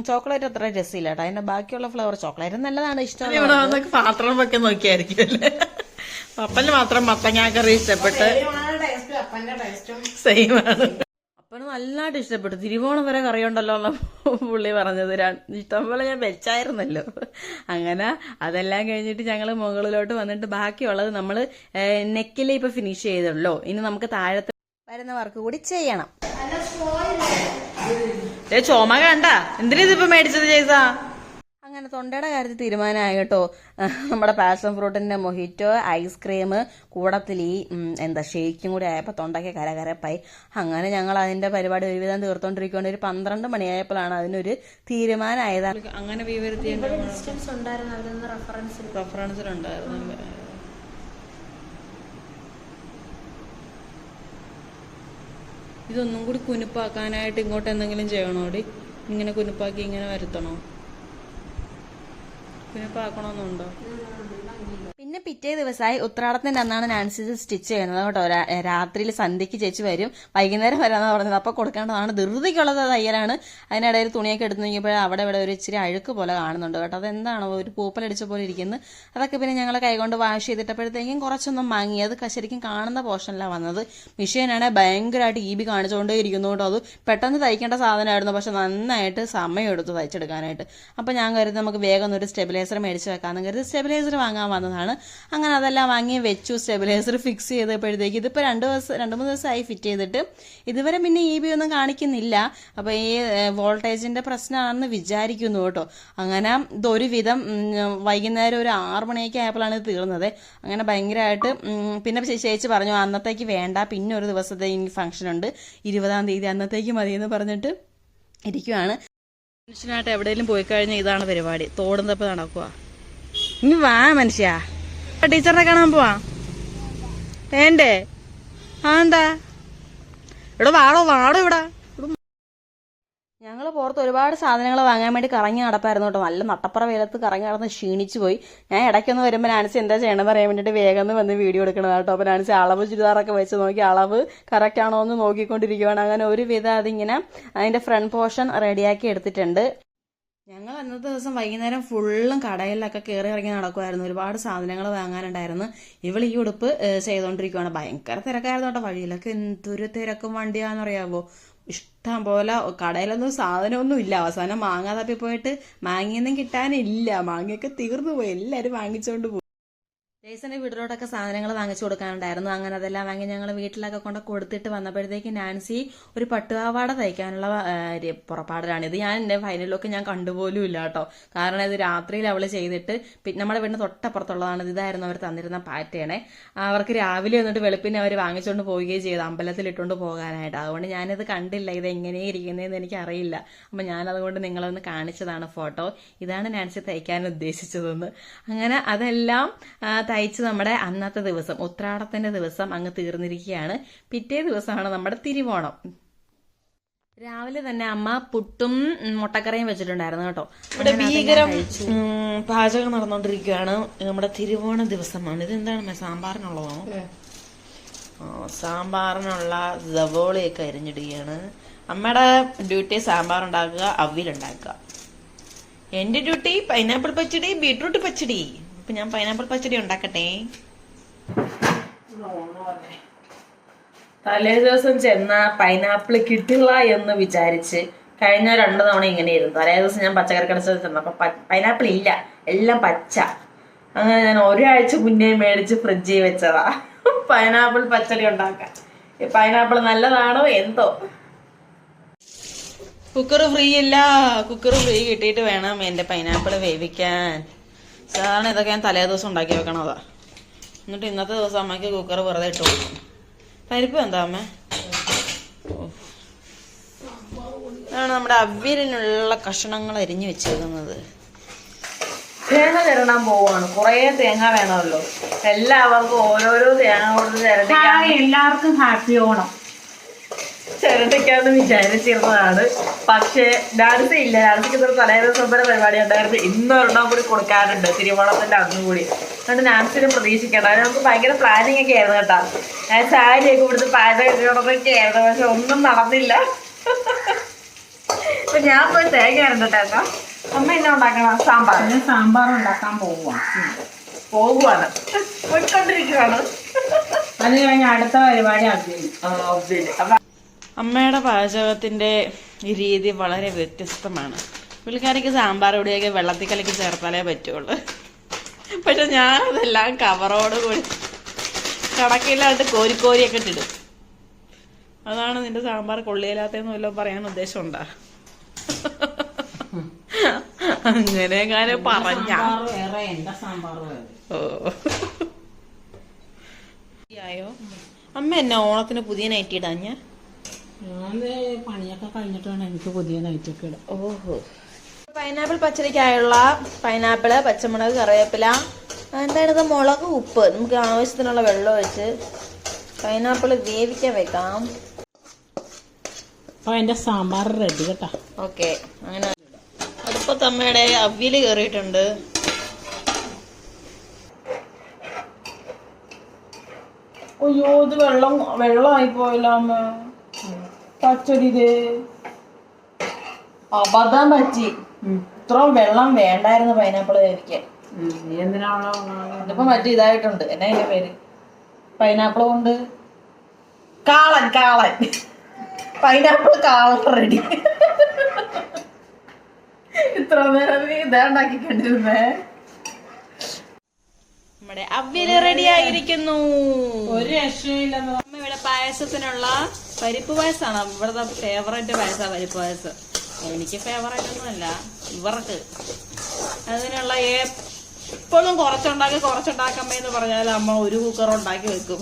ചോക്ലേറ്റ് അത്ര രസമില്ല കേട്ടോ. അതിന്റെ ബാക്കിയുള്ള ഫ്ലേവർ ചോക്ലേറ്റ് നല്ലതാണ് ഇഷ്ടം പാത്രം ഒക്കെ നോക്കിയായിരിക്കും പപ്പന് മാത്രം മത്തങ്ങാക്കറി ഇഷ്ടപ്പെട്ട്. ടേസ്റ്റും അപ്പന്റെ ടേസ്റ്റും സെയിം ആണ്. അപ്പന് നല്ലതായിട്ട് ഇഷ്ടപ്പെട്ടു. തിരുവോണം വരെ കറിയുണ്ടല്ലോ എന്ന പുള്ളി പറഞ്ഞത്. ഇഷ്ടംപോലെ ഇഷ്ടം പോലെ ഞാൻ വെച്ചായിരുന്നല്ലോ. അങ്ങനെ അതെല്ലാം കഴിഞ്ഞിട്ട് ഞങ്ങൾ മുകളിലോട്ട് വന്നിട്ട് ബാക്കിയുള്ളത് നമ്മൾ നെക്കിൽ ഇപ്പൊ ഫിനിഷ് ചെയ്തല്ലോ ഇനി നമുക്ക് താഴത്തെ വരുന്ന വർക്ക് കൂടി ചെയ്യണം. ഏ ചോമ കണ്ട. എന്തിനാ ഇതിപ്പോ മേടിച്ചത് ജയ്സ? അങ്ങനെ തൊണ്ടയുടെ കാര്യത്തിൽ തീരുമാനമായി കേട്ടോ. നമ്മുടെ പാഷൻ ഫ്രൂട്ടിന്റെ മൊഹിറ്റോ ഐസ്ക്രീം കൂടത്തിൽ ഈ എന്താ ഷേക്കും കൂടി ആയപ്പോൾ തൊണ്ടയ്ക്ക് കരകരപ്പായി. അങ്ങനെ ഞങ്ങൾ അതിന്റെ പരിപാടി ഒരുവിധം തീർത്തോണ്ടിരിക്കുകയാണ് ഒരു പന്ത്രണ്ട് മണിയായപ്പോഴാണ് അതിനൊരു തീരുമാനമായത്. അങ്ങനെ റെഫറൻസിലുണ്ടായിരുന്നു ഇതൊന്നും കൂടി കുനിപ്പാക്കാനായിട്ട് ഇങ്ങോട്ട് എന്തെങ്കിലും ചെയ്യണോടി? ഇങ്ങനെ കുനിപ്പാക്കി ഇങ്ങനെ വരുത്തണോ? കുനുപ്പാക്കണമെന്നുണ്ടോ പിന്നെ പിറ്റേ ദിവസമായി ഉത്രാടത്തിന്റെ അന്നാണ് നാൻസി സ്റ്റിച്ച് ചെയ്യുന്നത്. കേട്ടോ രാത്രിയിൽ സന്ധ്യയ്ക്ക് ചേച്ചി വരും. വൈകുന്നേരം വരാമെന്ന് പറഞ്ഞത്. അപ്പോൾ കൊടുക്കേണ്ടതാണ്. ധൃതിക്കുള്ളത് തയ്യലാണ് അതിനിടയിൽ തുണിയൊക്കെ എടുത്ത് നോക്കിയപ്പോൾ അവിടെ ഇവിടെ ഒരു ഇച്ചിരി അഴുക്ക് പോലെ കാണുന്നുണ്ട് കേട്ടോ. അതെന്താണോ ഒരു പൂപ്പലടിച്ച പോലെ ഇരിക്കുന്നത് അതൊക്കെ പിന്നെ ഞങ്ങൾ കൈകൊണ്ട് വാഷ് ചെയ്തിട്ടപ്പോഴത്തേക്കും കുറച്ചൊന്നും വാങ്ങി അത് ശരിക്കും കാണുന്ന പോർഷനിലാണ് വന്നത്. മിഷീനാണ് ഭയങ്കരമായിട്ട് ഈ ബി കാണിച്ചുകൊണ്ടേ ഇരിക്കുന്നു കേട്ടോ. അത് പെട്ടെന്ന് തയ്ക്കേണ്ട സാധനമായിരുന്നു. പക്ഷെ നന്നായിട്ട് സമയം എടുത്തു തയ്ച്ചെടുക്കാനായിട്ട്. അപ്പോൾ ഞാൻ കരുതി നമുക്ക് വേഗം ഒരു സ്റ്റെബിലൈസർ മേടിച്ച് വെക്കാമെന്ന് കരുതി സ്റ്റെബിലൈസർ വാങ്ങാൻ വന്നതാണ്. അങ്ങനെ അതെല്ലാം വാങ്ങി വെച്ചു സ്റ്റെബിലൈസർ ഫിക്സ് ചെയ്തപ്പോഴത്തേക്ക് ഇതിപ്പോൾ രണ്ട് ദിവസം രണ്ട് മൂന്ന് ദിവസമായി ഫിറ്റ് ചെയ്തിട്ട്. ഇതുവരെ പിന്നെ ഇ ബി ഒന്നും കാണിക്കുന്നില്ല. അപ്പോൾ ഈ വോൾട്ടേജിന്റെ പ്രശ്നമാണെന്ന് വിചാരിക്കുന്നു കേട്ടോ. അങ്ങനെ ഇതൊരുവിധം വൈകുന്നേരം ഒരു ആറ് മണിയൊക്കെ ആയപ്പോഴാണ് ഇത് തീർന്നത്. അങ്ങനെ ഭയങ്കരമായിട്ട് പിന്നെ ചേച്ചി പറഞ്ഞു അന്നത്തേക്ക് വേണ്ട പിന്നെ ഒരു ദിവസത്തെ ഇനി ഫംഗ്ഷൻ ഉണ്ട്. ഇരുപതാം തീയതി അന്നത്തേക്ക് മതി എന്ന് പറഞ്ഞിട്ട് ഇരിക്കുവാണ്. മനുഷ്യനായിട്ട് എവിടെയെങ്കിലും പോയി കഴിഞ്ഞാൽ ഇതാണ് പരിപാടി. തോടുന്നപ്പോൾ നടക്കുക ഇനി വാ മനുഷ്യ. ടീച്ചറിനെ കാണാൻ പോവാ. വേണ്ടേ? ആ എന്താ? ഇവിടെ വാടോ വാടോ ഇവിടെ. ഞങ്ങൾ പുറത്ത് ഒരുപാട് സാധനങ്ങൾ വാങ്ങാൻ വേണ്ടി കറങ്ങി നടപ്പായിരുന്നു കേട്ടോ. നല്ല നട്ടപ്പുറ വെയിലത്ത് കറങ്ങി നടന്ന് ക്ഷീണിച്ചു പോയി. ഞാൻ ഇടയ്ക്കൊന്ന് വരുമ്പോൾ നാൻസി എന്താ ചെയ്യണമെന്ന് പറയാൻ വേണ്ടിയിട്ട് വേഗം വന്ന് വീഡിയോ എടുക്കണം കേട്ടോ. അപ്പോൾ നാൻസി അളവ് ചുരിദാറൊക്കെ വെച്ച് നോക്കി അളവ് കറക്റ്റ് ആണോ എന്ന് നോക്കിക്കൊണ്ടിരിക്കുകയാണ് അങ്ങനെ ഒരുവിധം അതിങ്ങനെ അതിന്റെ ഫ്രണ്ട് പോർഷൻ റെഡിയാക്കി എടുത്തിട്ടുണ്ട്. ഞങ്ങൾ അന്നത്തെ ദിവസം വൈകുന്നേരം ഫുള്ളും കടയിലൊക്കെ കയറി ഇറങ്ങി നടക്കുമായിരുന്നു ഒരുപാട് സാധനങ്ങൾ വാങ്ങാനുണ്ടായിരുന്നു. ഇവൾ ഈ ഉടുപ്പ് ചെയ്തുകൊണ്ടിരിക്കുവാണ് ഭയങ്കര തിരക്കായിരുന്നു കേട്ടോ. വഴിയിലൊക്കെ എന്തൊരു തിരക്കും വണ്ടിയാണെന്നറിയാവോ? ഇഷ്ടം പോലെ കടയിലൊന്നും സാധനമൊന്നും ഇല്ല. അവസാനം മാങ്ങ തപ്പി പോയിട്ട് മാങ്ങയൊന്നും കിട്ടാനില്ല. മാങ്ങയൊക്കെ തീർന്നു പോയി എല്ലാവരും വാങ്ങിച്ചുകൊണ്ട് പോയി. ജേസന്റെ വീട്ടിലോട്ടൊക്കെ സാധനങ്ങൾ വാങ്ങിച്ചു കൊടുക്കാനുണ്ടായിരുന്നു. അങ്ങനെ അതെല്ലാം വാങ്ങി ഞങ്ങൾ വീട്ടിലൊക്കെ കൊണ്ട് കൊടുത്തിട്ട് വന്നപ്പോഴത്തേക്ക് നാൻസി ഒരു പട്ടുപാവാട തയ്ക്കാനുള്ള പുറപ്പാടിലാണ്. ഇത് ഞാൻ എന്റെ ഫൈനലൊക്കെ ഞാൻ കണ്ടുപോലും ഇല്ല കേട്ടോ. കാരണം ഇത് രാത്രിയിൽ അവൾ ചെയ്തിട്ട് പിന്നെ നമ്മുടെ വീടിന് തൊട്ടപ്പുറത്തുള്ളതാണ്. ഇതായിരുന്നു അവർ തന്നിരുന്ന പാറ്റേണെ. അവർക്ക് രാവിലെ വന്നിട്ട് വെളുപ്പിനെ അവർ വാങ്ങിച്ചുകൊണ്ട് പോവുകയും ചെയ്തു. അമ്പലത്തിൽ ഇട്ടുകൊണ്ട് പോകാനായിട്ട്. അതുകൊണ്ട് ഞാനിത് കണ്ടില്ല. ഇത് എങ്ങനെയാണ് ഇരിക്കുന്നതെന്ന് എനിക്ക് അറിയില്ല അപ്പം ഞാനതുകൊണ്ട് നിങ്ങളൊന്ന് കാണിച്ചതാണ് ഫോട്ടോ. ഇതാണ് നാൻസി തയ്ക്കാൻ ഉദ്ദേശിച്ചതെന്ന്. അങ്ങനെ അതെല്ലാം തയ്ച്ച് നമ്മുടെ അന്നത്തെ ദിവസം ഉത്രാടത്തിന്റെ ദിവസം അങ്ങ് തീർന്നിരിക്കുകയാണ്. പിറ്റേ ദിവസമാണ് നമ്മുടെ തിരുവോണം. രാവിലെ തന്നെ അമ്മ പുട്ടും മുട്ടക്കറിയും വെച്ചിട്ടുണ്ടായിരുന്നു കേട്ടോ. ഇവിടെ ഭീകരം പാചകം നടന്നുകൊണ്ടിരിക്കുകയാണ്. നമ്മുടെ തിരുവോണ ദിവസമാണ്. ഇത് എന്താണ് സാമ്പാറിനുള്ളതാണോ? സാമ്പാറിനുള്ള സവോളയൊക്കെ അരിഞ്ഞിടുകയാണ്. അമ്മയുടെ ഡ്യൂട്ടി സാമ്പാർ ഉണ്ടാക്കുക അവിലുണ്ടാക്കുക എന്റെ ഡ്യൂട്ടി പൈനാപ്പിൾ പച്ചടി ബീട്രൂട്ട് പച്ചടി. അപ്പൊ ഞാൻ പൈനാപ്പിൾ പച്ചടി ഉണ്ടാക്കട്ടെ? തലേ ദിവസം ചെന്ന പൈനാപ്പിൾ കിട്ടില്ല എന്ന് വിചാരിച്ച് കഴിഞ്ഞ രണ്ടു തവണ ഇങ്ങനെയായിരുന്നു തലേ ദിവസം ഞാൻ പച്ചക്കറി കടച്ചത് ചെന്നപ്പോ പൈനാപ്പിൾ ഇല്ല. എല്ലാം പച്ച. അങ്ങനെ ഞാൻ ഒരാഴ്ച മുന്നേ മേടിച്ച് ഫ്രിഡ്ജിൽ വെച്ചതാ. പൈനാപ്പിൾ പച്ചടി ഉണ്ടാക്കാൻ. ഈ പൈനാപ്പിൾ നല്ലതാണോ എന്തോ? കുക്കർ ഫ്രീ ഇല്ല കുക്കർ ഫ്രീ കിട്ടിയിട്ട് വേണം എന്റെ പൈനാപ്പിൾ വേവിക്കാൻ. സാധാരണ ഇതൊക്കെ ഞാൻ തലേ ദിവസം ഉണ്ടാക്കി വെക്കണതാ എന്നിട്ട് ഇന്നത്തെ ദിവസം അമ്മയ്ക്ക് കുക്കർ വെറുതെ ഇട്ട് കൊടുക്കും. പരിപ്പ് എന്താ അമ്മ. ഇതാണ് നമ്മുടെ അവിയലിനുള്ള കഷ്ണങ്ങൾ അരിഞ്ഞു വെച്ചേക്കുന്നത് തേങ്ങ തിരണ്ടാൻ പോവാണ് കുറേ തേങ്ങ വേണമല്ലോ. എല്ലാവർക്കും ഓരോരോ തേങ്ങ കൊടുത്ത് തിരട്ടി എല്ലാവർക്കും ഹാപ്പി ഓണം ചിരട്ടിക്കാന്ന് വിചാരിച്ചിരുന്നതാണ്. പക്ഷേ ഡാൻസ് ഇല്ല. ഡാൻസിക്ക് ഒരു തലേന്ന് വരെ പരിപാടി ഉണ്ടായിരുന്നു ഇന്ന് ഒരെണ്ണം കൂടി കൊടുക്കാനുണ്ട് തിരുവോണത്തിന്റെ അന്നും കൂടി. അതുകൊണ്ട് ഡാൻസിന് പ്രതീക്ഷിക്കണം അതിന് നമുക്ക് ഭയങ്കര പ്ലാനിങ് ഒക്കെ ആയിരുന്നു കേട്ടോ. ഞാൻ സാരിയൊക്കെ ഇവിടുത്തെ പാചകം ചെയ്യണതൊക്കെ ആയിരുന്നു. പക്ഷെ ഒന്നും നടന്നില്ല. അപ്പൊ ഞാൻ പോയി തേങ്ങ ഇറങ്ങട്ടെ അമ്മ എന്നെ ഉണ്ടാക്കണം? സാമ്പാർ. ഞാൻ സാമ്പാർ ഉണ്ടാക്കാൻ പോവാ പോകുവാണ് പോയിക്കൊണ്ടിരിക്കുകയാണ് അത് കഴിഞ്ഞ് അടുത്ത പരിപാടി അഭിനയം ആ, അപ്പൊ അമ്മയുടെ പാചകത്തിന്റെ രീതി വളരെ വ്യത്യസ്തമാണ്. പുള്ളിക്കാരിക്ക് സാമ്പാർ പൊടിയൊക്കെ വെള്ളത്തിൽ കലക്കി ചേർത്താലേ പറ്റുള്ളൂ. പക്ഷെ ഞാൻ അതെല്ലാം കവറോട് കൂടി കണക്കില്ലാണ്ട് കോരി കോരിയൊക്കെ ഇട്ടിടും. അതാണ് നിന്റെ സാമ്പാർ കൊള്ളിയില്ലാത്തതെന്ന് വല്ലതും പറയാൻ ഉദ്ദേശമുണ്ടാ. പറഞ്ഞ എന്റെ സാമ്പാർ വേറെ. ഓ. ആയോ അമ്മ എന്നെ ഓണത്തിന് പുതിയ നൈറ്റി ഇടാഞ്ഞ. ഞാൻ പണിയൊക്കെ എനിക്ക് പുതിയ നൈറ്റൊക്കെ ഇടാം ഓഹോ. പൈനാപ്പിൾ പച്ചടിക്കായുള്ള പൈനാപ്പിൾ പച്ചമുളക് കറിവേപ്പില എന്താണിത്? മുളക് ഉപ്പ്. നമുക്ക് ആവശ്യത്തിനുള്ള വെള്ളം ഒഴിച്ച് പൈനാപ്പിൾ വേവിക്കാൻ വെക്കാം. അപ്പൊ എന്റെ സാമ്പാർ റെഡി കേട്ടോ. ഓക്കെ അങ്ങനെ. അടുപ്പത്തമ്മയുടെ അവിയൽ കയറിയിട്ടുണ്ട്. അയ്യോ ഇത് വെള്ളം വെള്ളമായി പോയല്ലോ അമ്മ. പച്ചടി അബദ്ധം പറ്റി. ഇത്രയും വെള്ളം വേണ്ടായിരുന്നു പൈനാപ്പിൾ കഴിക്കാൻ ഇതിപ്പോ മറ്റേ ഇതായിട്ടുണ്ട്. എന്നാ അതിന്റെ പേര്? പൈനാപ്പിൾ കൊണ്ട് കാളൻ കാളൻ. പൈനാപ്പിൾ കാളൻ റെഡി ഇത്ര നേരം നീ ഇതാ ഉണ്ടാക്കി കണ്ടിരുന്നേ നമ്മുടെ അവിയൽ റെഡി ആയിരിക്കുന്നു. ഒരു രക്ഷയില്ലെന്ന് അമ്മ ഇവിടെ പായസത്തിനുള്ള പരിപ്പ് പായസമാണ് ഇവിടുത്തെ ഫേവറേറ്റ് പായസാ പരിപ്പ് പായസം. എനിക്ക് ഫേവറേറ്റ് ഒന്നുമല്ല. ഇവർക്ക്. അതിനുള്ള എപ്പോഴും കുറച്ചുണ്ടാക്കി കുറച്ചുണ്ടാക്കമ്മേ എന്ന് പറഞ്ഞാൽ അമ്മ ഒരു കുക്കർ ഉണ്ടാക്കി വെക്കും.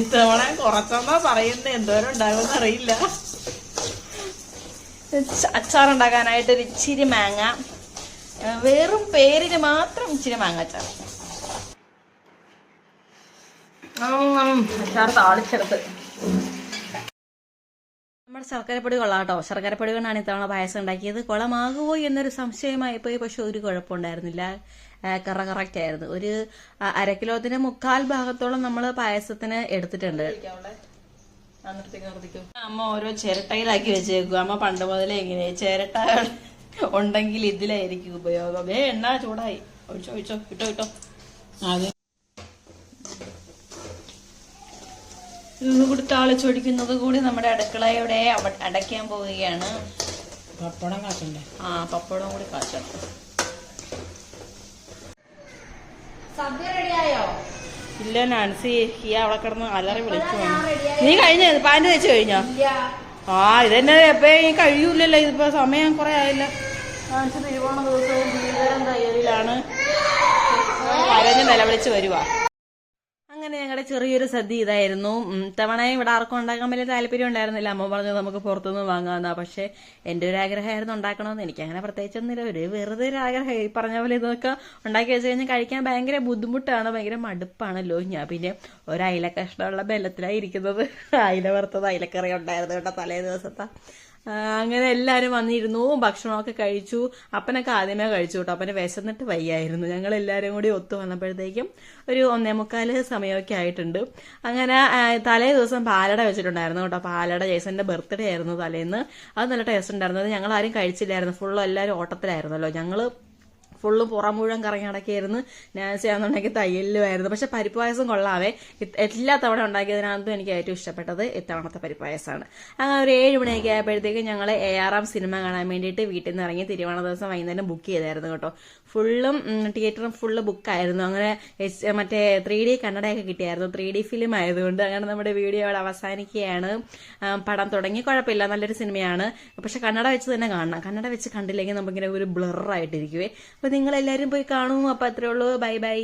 ഇത്തവണ കുറച്ചെന്നാ പറയുന്നത് എന്തോരം ഉണ്ടാകുമെന്ന് അറിയില്ല. അച്ചാറുണ്ടാക്കാനായിട്ട് ഒരു ഇച്ചിരി മാങ്ങ. വെറും പേരിന് മാത്രം ഇച്ചിരി മാങ്ങ അച്ചാർ അച്ചാർ താളിച്ചെടുത്ത്. നമ്മുടെ ശർക്കരപ്പൊടി കൊള്ളാം കേട്ടോ. ശർക്കരപ്പൊടി കൊണ്ടാണ് ഇത്തവണ പായസം ഉണ്ടാക്കിയത്. കുളമാകുമോ എന്നൊരു സംശയമായി പോയി. പക്ഷെ ഒരു കുഴപ്പമുണ്ടായിരുന്നില്ല. കറ കറക്റ്റ് ആയിരുന്നു. ഒരു അര കിലോത്തിന് മുക്കാൽ ഭാഗത്തോളം നമ്മൾ പായസത്തിന് എടുത്തിട്ടുണ്ട്. അമ്മ ഓരോ ചിരട്ടയിലാക്കി വെച്ചേക്കും അമ്മ പണ്ട് മുതലേ ഇങ്ങനെ ചിരട്ട ഉണ്ടെങ്കിൽ ഇതിലായിരിക്കും ഉപയോഗം. ഏ എണ്ണ ചൂടായി. ഒഴിച്ചോ ഒഴിച്ചോ. ഇട്ടോ ഇട്ടോ. അതെ ഇതൊന്നും കൂടി താളിച്ചൊടിക്കുന്നത് കൂടി നമ്മുടെ അടുക്കളയുടെ അടയ്ക്കാൻ പോവുകയാണ്. പപ്പടം കാച്ചണ്ടേ? ആ പപ്പടം കൂടി കാച്ചണം സദ്യ റെഡിയായോ? ഇല്ല നാൻസി ഈ അവിടെ കിടന്ന് അലറി വിളിച്ചു നീ കഴിഞ്ഞോ? പാന്റ് തേച്ച് കഴിഞ്ഞോ? ആ ഇതെന്നെ എപ്പോ കഴിയൂലല്ലോ ഇതിപ്പോ സമയം കുറെ ആയില്ല. നാൻസി തിരുവോണ ദിവസവും ഭീകരം തയ്യലിലാണ്. കരഞ്ഞ് നിലവിളിച്ച് വരുവാ. ഞങ്ങളുടെ ചെറിയൊരു സദ്യ ഇതായിരുന്നു. തവണ ഇവിടെ ആർക്കും ഉണ്ടാക്കാൻ വലിയ താല്പര്യം ഉണ്ടായിരുന്നില്ല. അമ്മ പറഞ്ഞു നമുക്ക് പുറത്തുനിന്ന് വാങ്ങാമെന്നാ പക്ഷെ എന്റെ ഒരു ആഗ്രഹമായിരുന്നു ഉണ്ടാക്കണമെന്ന്. എനിക്ക് അങ്ങനെ പ്രത്യേകിച്ചൊന്നുമില്ല. ഒരു വെറുതെ ഒരു ആഗ്രഹം. ഈ പറഞ്ഞ പോലെ ഇതൊക്കെ ഉണ്ടാക്കി വെച്ച് കഴിഞ്ഞാൽ കഴിക്കാൻ ഭയങ്കര ബുദ്ധിമുട്ടാണ് ഭയങ്കര മടുപ്പാണല്ലോ. ഞാൻ പിന്നെ ഒരു അയില കഷ്ണമുള്ള ബലത്തിലായി ഇരിക്കുന്നത്. അയില വറുത്തത് അയിലക്കറി ഉണ്ടായിരുന്നു കേട്ടോ തലേ ദിവസത്തെ. അങ്ങനെ എല്ലാവരും വന്നിരുന്നു ഭക്ഷണമൊക്കെ കഴിച്ചു. അപ്പനൊക്കെ ആദ്യമേ കഴിച്ചു കേട്ടോ. അപ്പനെ വിശന്നിട്ട് വയ്യായിരുന്നു. ഞങ്ങൾ എല്ലാവരും കൂടി ഒത്തു വന്നപ്പോഴത്തേക്കും ഒരു ഒന്നേ മുക്കാൽ സമയമൊക്കെ ആയിട്ടുണ്ട്. അങ്ങനെ തലേ ദിവസം പാലട വെച്ചിട്ടുണ്ടായിരുന്നു കേട്ടോ. പാലട ജേസന്റെ ബർത്ത്ഡേ ആയിരുന്നു തലേന്ന്. അത് നല്ല ടേസ്റ്റ് ഉണ്ടായിരുന്നു. അത് ഞങ്ങൾ ആരും കഴിച്ചില്ലായിരുന്നു. ഫുള്ള് എല്ലാവരും ഓട്ടത്തിലായിരുന്നല്ലോ. ഞങ്ങൾ ഫുള്ള് പുറം മുഴുവൻ കറങ്ങി നടക്കിയായിരുന്നു ഞാൻ ചെയ്യാന്നുണ്ടെങ്കിൽ തയ്യലുമായിരുന്നു പക്ഷെ പരിപ്പ് പായസം കൊള്ളാവേ എല്ലാ തവണ ഉണ്ടാക്കിയതിനകത്തും എനിക്ക് ഏറ്റവും ഇഷ്ടപ്പെട്ടത് ഇത്തവണത്തെ പരിപ്പ് പായസമാണ് അങ്ങനെ ഒരു ഏഴ് മണിയൊക്കെ ആയപ്പോഴത്തേക്കും ഞങ്ങൾ എ ആർ സിനിമ കാണാൻ വേണ്ടിയിട്ട് വീട്ടിൽ നിന്ന് ഇറങ്ങി തിരുവോണ ദിവസം വൈകുന്നേരം ബുക്ക് ചെയ്തായിരുന്നു കേട്ടോ. ഫുള്ളും തിയേറ്ററും ഫുള്ള് ബുക്കായിരുന്നു അങ്ങനെ മറ്റേ ത്രീ ഡി കന്നഡയൊക്കെ കിട്ടിയായിരുന്നു. ത്രീ ഡി ഫിലിം ആയതുകൊണ്ട് അങ്ങനെ നമ്മുടെ വീഡിയോ അവിടെ അവസാനിക്കുകയാണ്. പടം തുടങ്ങി. കുഴപ്പമില്ല. നല്ലൊരു സിനിമയാണ്. പക്ഷെ കന്നഡ വെച്ച് തന്നെ കാണണം. കന്നഡ വെച്ച് കണ്ടില്ലെങ്കിൽ നമുക്കിങ്ങനെ ഒരു ബ്ലറായിട്ടിരിക്കുവേ അപ്പോൾ നിങ്ങളെല്ലാവരും പോയി കാണൂ. അപ്പോൾ അത്രേ ഉള്ളൂ. Bye bye.